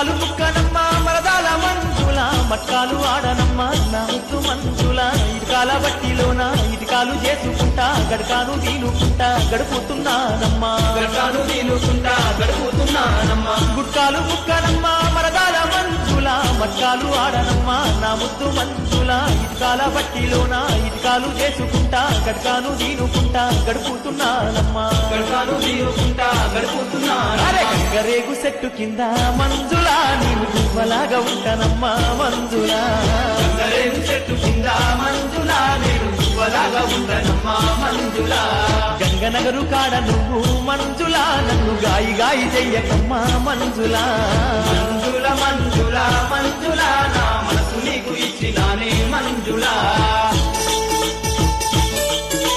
మట్కాలు ముక్కనమ్మ మరదాల మంజుల మట్కాలు ఆడనమ్మ నా ముద్దు మంజుల. ఇటుకాల బట్టిలోన ఇటుకాలు చేసుకుంటా గడకాను వీలుకుంటా గడుపుతున్నానమ్మా. గడకాను వీలుకుంటా గడుపుతున్నానమ్మా. గుట్కాలు ముక్కనమ్మ మరదాల మంజుల మట్కాలు ఆడనమ్మ నా ముద్దు మంజుల. ఇటుకాల బట్టిలోన ఇటుకాలు చేసుకుంటా గడకాను వీలుకుంటా గడుపుతున్నానమ్మా. గడకాను వీలుకుంటా గడుపుతున్నా గంగరేగు చెట్టు కింద మంజులా నేను గువ్వలాగా ఉంటానమ్మా మంజులా. గంగరేగు చెట్టు కింద మంజులా నేను తువ్వలాగా ఉండనమ్మా మంజులా. గంగనగరు కాడ నువ్వు మంజులా నన్ను గాయి గాయి చెయ్యకమ్మా మంజులా.